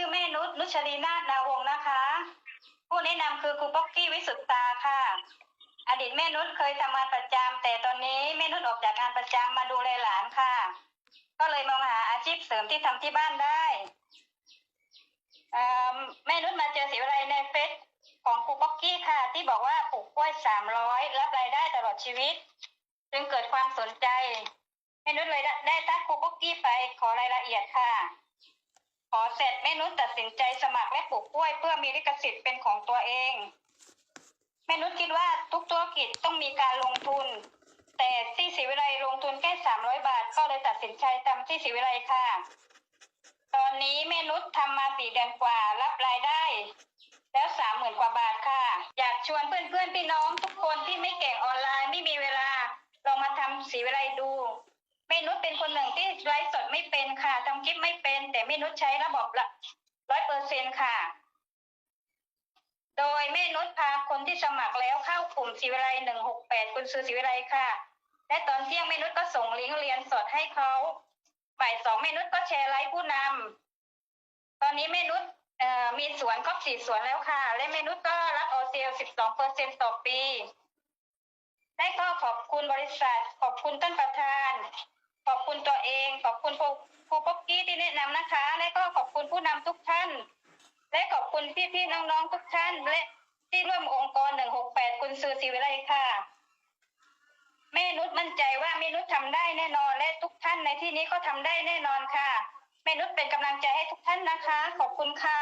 ชื่อแม่นุชนุชลีนาถนาวงศ์นะคะ ผู้แนะนำคือครูป๊อกกี้วิสุทตาค่ะ อดีตแม่นุชเคยทำงานประจำแต่ตอนนี้แม่นุชออกจากงานประจำมาดูแลหลานค่ะ ก็เลยมองหาอาชีพเสริมที่ทำที่บ้านได้แม่นุชมาเจอศิวไลในเฟซของครูป๊อกกี้ค่ะ ที่บอกว่าปลูกกล้วยสามร้อยรับรายได้ตลอดชีวิต จึงเกิดความสนใจแม่นุชเลยได้ได้ทักครูป๊อกกี้ไปขอรายละเอียดค่ะ ขอเสร็จแม่นุชตัดสินใจสมัครและปลูกกล้วย เพื่อมีลิขสิทธิ์เป็นของตัวเองแม่นุชคิดว่าทุกธุรกิจต้องมีการลงทุน แต่ที่ศรีวิไลลงทุนแค่สามร้อยบาท ก็เลยตัดสินใจทำที่ศรีวิไลค่ะ ตอนนี้แม่นุชทำมาสี่เดือนกว่ารับรายได้ แล้วสามหมื่นกว่าบาทค่ะ อยากชวนเพื่อนๆพี่น้องทุกคนที่ไม่เก่งออนไลน์ไม่มีเวลาลองมาทำศรีวิไลดูแม่นุชเป็นคนหนึ่งที่ไลฟ์สดไม่เป็นค่ะทำคลิปไม่เป็น นุชใช้ระบบละร้อยเปอร์เซ็นค่ะ โดยแม่นุชพาคนที่สมัครแล้วเข้ากลุ่มศิวิไลหนึ่งหกแปดคุณซื้อศิวิไลค่ะ และตอนเที่ยงแม่นุชก็ส่งลิงก์เรียนสดให้เขาบ่ายสองแม่นุชก็แชร์ไลฟ์ผู้นำตอนนี้แม่นุชเอ่อมีสวนครบสี่สวนแล้วค่ะ และแม่นุชก็รับออเซลสิบสองเปอร์เซ็นต่อปีและก็ขอบคุณบริษัท ขอบคุณท่านประธาน คุณตัวเอง ขอบคุณครูครูป๊อกกี้ที่แนะนำนะคะ และก็ขอบคุณผู้นำทุกท่าน และขอบคุณพี่ๆน้องๆทุกท่าน และที่ร่วมองค์กร 168 คุณซือศิวิไลค่ะ แม่นุชมั่นใจว่าแม่นุชทำได้แน่นอน และทุกท่านในที่นี้ก็ทำได้แน่นอนค่ะแม่นุชเป็นกำลังใจให้ทุกท่านนะคะ ขอบคุณค่ะ